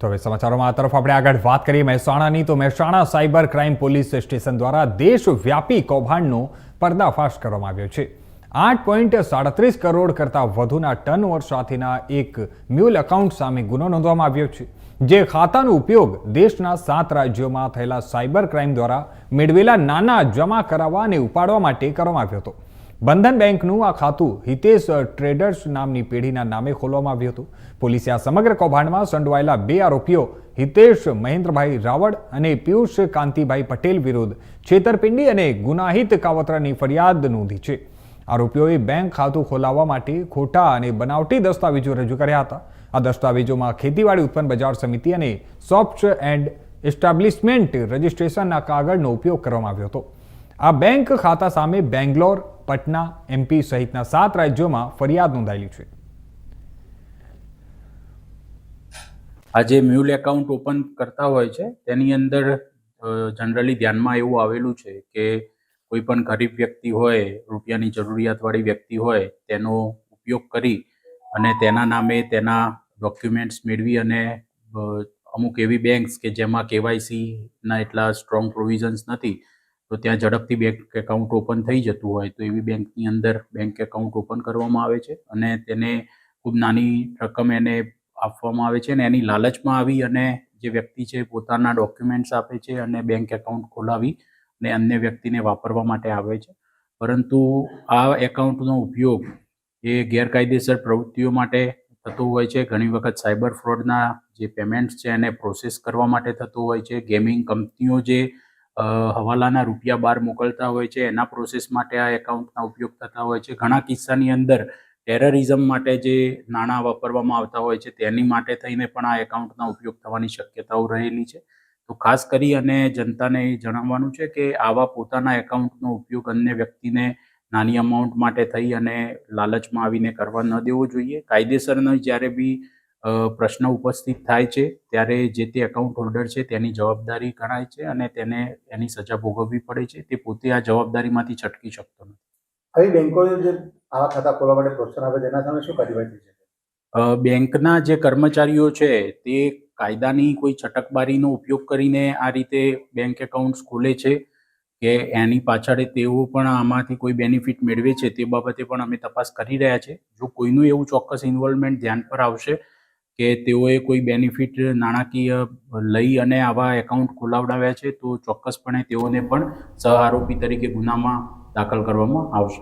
તો હવે સમાચારોમાં આ તરફ આપણે આગળ વાત કરીએ મહેસાણાની. તો Mehsana cyber crime police station દ્વારા દેશવ્યાપી કૌભાંડનો પર્દાફાશ કરવામાં આવ્યો છે. આઠ પોઈન્ટ સાડત્રીસ કરોડ કરતાં વધુના ટર્નઓવર સાથેના એક મ્યુલ એકાઉન્ટ સામે ગુનો નોંધવામાં આવ્યો છે, જે ખાતાનો ઉપયોગ દેશના સાત રાજ્યોમાં થયેલા સાયબર ક્રાઇમ દ્વારા મેળવેલા નાના જમા કરાવવા અને ઉપાડવા માટે કરવામાં આવ્યો હતો. બંધન બેંકનું આ ખાતું હિતેશ ટ્રેડર્સ નામની પેઢીના નામે ખોલવામાં આવ્યું હતું. પોલીસે આ સમગ્ર કૌભાંડમાં સંડોવાયેલા બે આરોપીઓ, હિતેશ મહેન્દ્રભાઈ રાવળ અને પિયુષ કાંતિભાઈ પટેલ વિરુદ્ધ છેતરપિંડી અને ગુનાહિત કાવતરાની ફરિયાદ નોંધી છે. આરોપીઓએ બેંક ખાતું ખોલાવવા માટે ખોટા અને બનાવટી દસ્તાવેજો રજૂ કર્યા હતા. આ દસ્તાવેજોમાં ખેતીવાડી ઉત્પન્ન બજાર સમિતિ અને સોફ્ટ એન્ડ એસ્ટાબ્લિશમેન્ટ રજિસ્ટ્રેશનના કાગળનો ઉપયોગ કરવામાં આવ્યો હતો. આ બેંક ખાતા સામે બેંગ્લોર પટના એમપી સહિતના સાત રાજ્યોમાં ફરિયાદ નોંધાયેલી છે. આજે મ્યુલ એકાઉન્ટ ઓપન કરતા હોય છે, તેની અંદર જનરલી ધ્યાનમાં એવું આવેલું છે કે કોઈ પણ ગરીબ વ્યક્તિ હોય, રૂપિયાની જરૂરિયાતવાળી વ્યક્તિ હોય, તેનો ઉપયોગ કરી અને તેના નામે તેના ડોક્યુમેન્ટ્સ મેળવી અને અમુક એવી બેંક્સ કે જેમાં કેવાયસીના એટલા સ્ટ્રોંગ પ્રોવિઝન્સ નથી તો ત્યાં ઝડપથી બેંક એકાઉન્ટ ઓપન થઈ જતું હોય તો એવી બેંકની અંદર બેંક એકાઉન્ટ ઓપન કરવામાં આવે છે અને તેને ખૂબ નાની રકમ એને આપવામાં આવે છે અને એની લાલચમાં આવી અને જે વ્યક્તિ છે પોતાના ડોક્યુમેન્ટ્સ આપે છે અને બેંક એકાઉન્ટ ખોલાવી અને અન્ય વ્યક્તિને વાપરવા માટે આવે છે. પરંતુ આ એકાઉન્ટનો ઉપયોગ એ ગેરકાયદેસર પ્રવૃત્તિઓ માટે થતો હોય છે. ઘણી વખત સાયબર ફ્રોડના જે પેમેન્ટ્સ છે એને પ્રોસેસ કરવા માટે થતું હોય છે. ગેમિંગ કંપનીઓ જે હવાલાના રૂપિયા બહાર મોકલતા હોય છે. એના પ્રોસેસ માટે આ એકાઉન્ટના ઉપયોગ થતા હોય છે. ઘણા કિસ્સાની અંદર ટેરરિઝમ માટે જે નાણાં વાપરવામાં આવતા હોય છે, તેની માટે થઈને પણ આ એકાઉન્ટના ઉપયોગ થવાની શક્યતાઓ રહેલી છે. તો ખાસ કરી અને જનતાને એ જણાવવાનું છે કે આવા પોતાના એકાઉન્ટનો ઉપયોગ અન્ય વ્યક્તિને નાની અમાઉન્ટ માટે થઈ અને લાલચમાં આવીને કરવા ન દેવો જોઈએ. કાયદેસરનો જ્યારે બી પ્રશ્ન ઉપસ્થિત થાય છે ત્યારે જે તે એકાઉન્ટ હોલ્ડર છે તેની જવાબદારી ગણાય છે અને તેને એની સજા ભોગવવી પડે છે તે પોતે આ જવાબદારીમાંથી છટકી શકતો નથી. હવે બેંકો જે આવા ખાતા ખોલવા માટે પ્રોત્સાહન આપે તેના સામે શું કાર્યવાહી થઈ શકે? બેંકના જે કર્મચારીઓ છે તે કાયદાની કોઈ છટકબારીનો ઉપયોગ કરીને આ રીતે બેંક એકાઉન્ટ્સ ખોલે છે કે એની પાછળ તેઓ પણ આમાંથી કોઈ બેનિફિટ મેળવે છે તે બાબતે પણ અમે તપાસ કરી રહ્યા છે. જો કોઈનું એવું ચોક્કસ ઇન્વોલ્વમેન્ટ ધ્યાન પર આવશે કે તેઓએ કોઈ બેનિફિટ નાણાકીય લઈ અને આવા એકાઉન્ટ ખોલાવડાવ્યા છે, તો ચોક્કસપણે તેઓને પણ સહ આરોપી તરીકે ગુનામાં દાખલ કરવામાં આવશે.